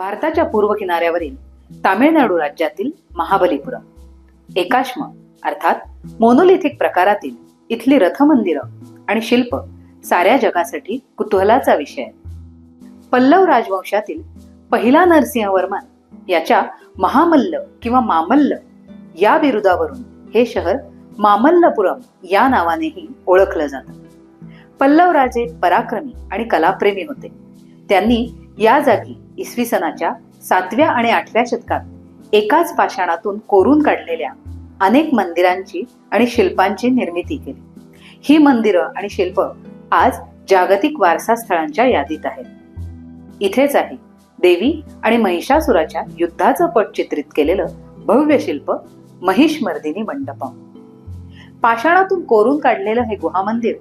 भारताच्या पूर्व किनाऱ्यावरील तामिळनाडू राज्यातील महाबलीपुरम. एकाश्म अर्थात मोनोलिथिक प्रकारातील इथली रथमंदिरं आणि शिल्प साऱ्या जगासाठी कुतूहलाचा विषय पल्लव राजवंशातील पहिला नरसिंहवर्मन याच्या महामल्ल किंवा मामल्ल या बिरुदावरून हे शहर मामल्लपुरम या नावानेही ओळखलं जातं. पल्लव राजे पराक्रमी आणि कलाप्रेमी होते. त्यांनी या जागी इसवी सनाच्या सातव्या आणि आठव्या शतकात एकाच पाषाणातून कोरून काढलेल्या अनेक मंदिरांची आणि शिल्पांची निर्मिती केली. ही मंदिरं आणि शिल्प आज जागतिक वारसा स्थळांच्या यादीत आहेत. इथेच आहे देवी आणि महिषासुराच्या युद्धाचं पट चित्रित केलेलं भव्य शिल्प महिषमर्दिनी मंडपम. पाषाणातून कोरून काढलेलं हे गुहा मंदिर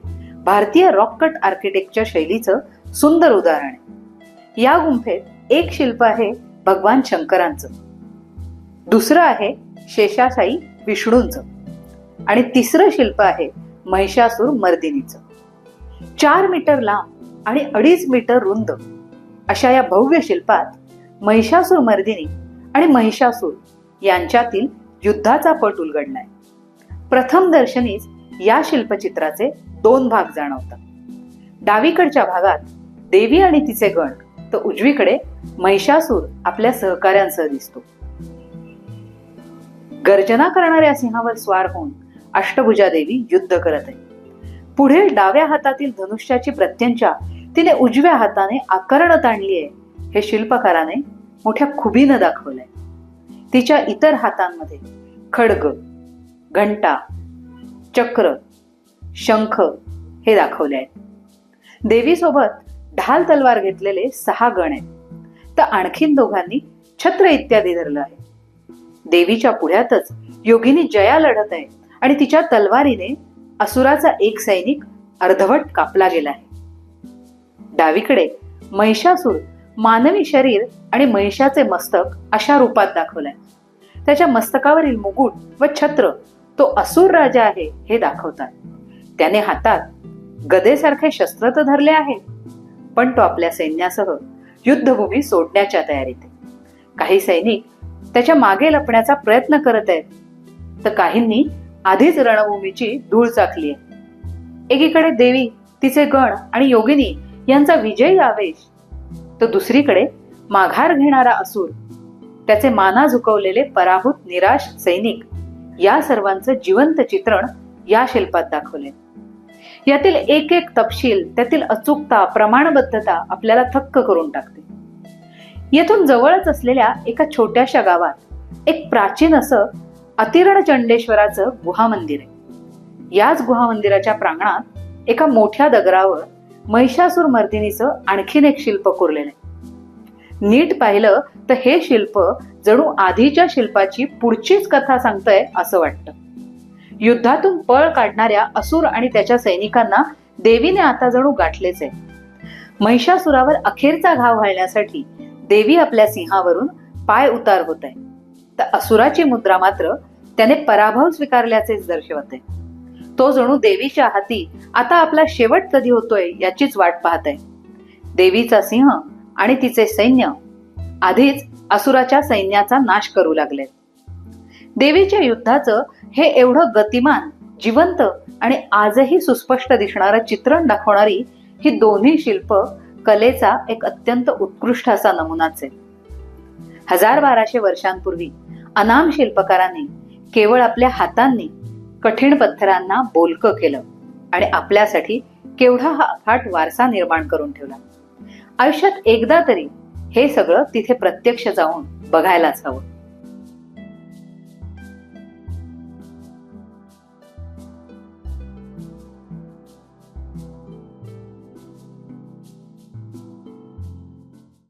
भारतीय रॉक कट आर्किटेक्चर शैलीचं सुंदर उदाहरण आहे. या गुंफेत एक शिल्प आहे भगवान शंकरांचं. दुसरं आहे शेषाशाही विष्णूंचं. आणि तिसरं शिल्प आहे महिषासूर मर्दिनीचं. चार मीटर लांब आणि अडीच मीटर रुंद अशा या भव्य शिल्पात महिषासूर मर्दिनी आणि महिषासूर यांच्यातील युद्धाचा पट उलगडलाय. प्रथम दर्शनीच या शिल्पचित्राचे दोन भाग जाणवतात. डावीकडच्या भागात देवी आणि तिचे गण तर उजवीकडे महिषासूर आपल्या सहकाऱ्यांसह दिसतो. गर्जना करणाऱ्या सिंहावर स्वार होऊन अष्टभुजा देवी युद्ध करत आहे. पुढील डाव्या हातातील धनुष्याची प्रत्यंचा तिने उजव्या हाताने आकर्णत आणली आहे. हे शिल्पकाराने मोठ्या खुबीनं दाखवलंय. तिच्या इतर हातांमध्ये खडग घंटा चक्र शंख हे दाखवले आहेत. देवीसोबत ढाल तलवार घेतलेले सहा गण आहेत. तर आणखीन दोघांनी छत्र इत्यादी धरलं आहे. देवीच्या पुढ्यातच योगिनी जया लढत आहे आणि तिच्या तलवारीने असुराचा एक सैनिक अर्धवट कापला गेला आहे. डावीकडे महिषासूर मानवी शरीर आणि महिषाचे मस्तक अशा रूपात दाखवलंय. त्याच्या मस्तकावरील मुकुट व छत्र तो असुर राजा आहे हे दाखवतात. त्याने हातात गदेसारखे शस्त्र तर धरले आहे पण तो आपल्या सैन्यासह युद्धभूमी सोडण्याच्या तयारीत आहे. काही सैनिक त्याच्यामागे लपण्याचा प्रयत्न करत आहेत तर काहींनी आधीच रणभूमीची धूळ चाकली आहे. एकीकडे देवी तिचे गण आणि योगिनी यांचा विजयी आवेश तर दुसरीकडे माघार घेणारा असुर त्याचे माना झुकवलेले पराभूत निराश सैनिक या सर्वांचं जिवंत चित्रण या शिल्पात दाखवले यातील एक एक तपशील त्यातील अचूकता प्रमाणबद्धता आपल्याला थक्क करून टाकते. येथून जवळच असलेल्या एका छोट्याशा गावात एक प्राचीन असं अतिरण चंडेश्वराचं गुहामंदिर आहे. याच गुहामंदिराच्या प्रांगणात एका मोठ्या दगरावर महिषासूर मर्दिनीचं आणखीन एक शिल्प कोरलेलं आहे. नीट पाहिलं तर हे शिल्प जणू आधीच्या शिल्पाची पुढचीच कथा सांगतंय असं वाटतं. युद्धातून पळ काढणाऱ्या असुर आणि त्याच्या सैनिकांना देवीने आता जणू गाठलेच आहे. महिषासुरावर अखेरचा घाव घालण्यासाठी देवी आपल्या सिंहावरून पाय उतार होत आहे. तर असुराची मुद्रा मात्र त्याने पराभव स्वीकारल्याचेच दर्शवते. तो जणू देवीच्या हाती आता आपला शेवट कधी होतोय याचीच वाट पाहत आहे. देवीचा सिंह आणि तिचे सैन्य आधीच असुराच्या सैन्याचा नाश करू लागले. देवीच्या युद्धाचं हे एवढं गतिमान जिवंत आणि आजही सुस्पष्ट दिसणारं चित्रण दाखवणारी ही दोन्ही शिल्प कलेचा एक अत्यंत उत्कृष्ट असा नमुनाच आहे. हजार बाराशे वर्षांपूर्वी अनाम शिल्पकारांनी केवळ आपल्या हातांनी कठीण पत्थरांना बोलकं केलं आणि आपल्यासाठी केवढा हा अफाट वारसा निर्माण करून ठेवला. आयुष्यात एकदा तरी हे सगळं तिथे प्रत्यक्ष जाऊन बघायलाच हवं.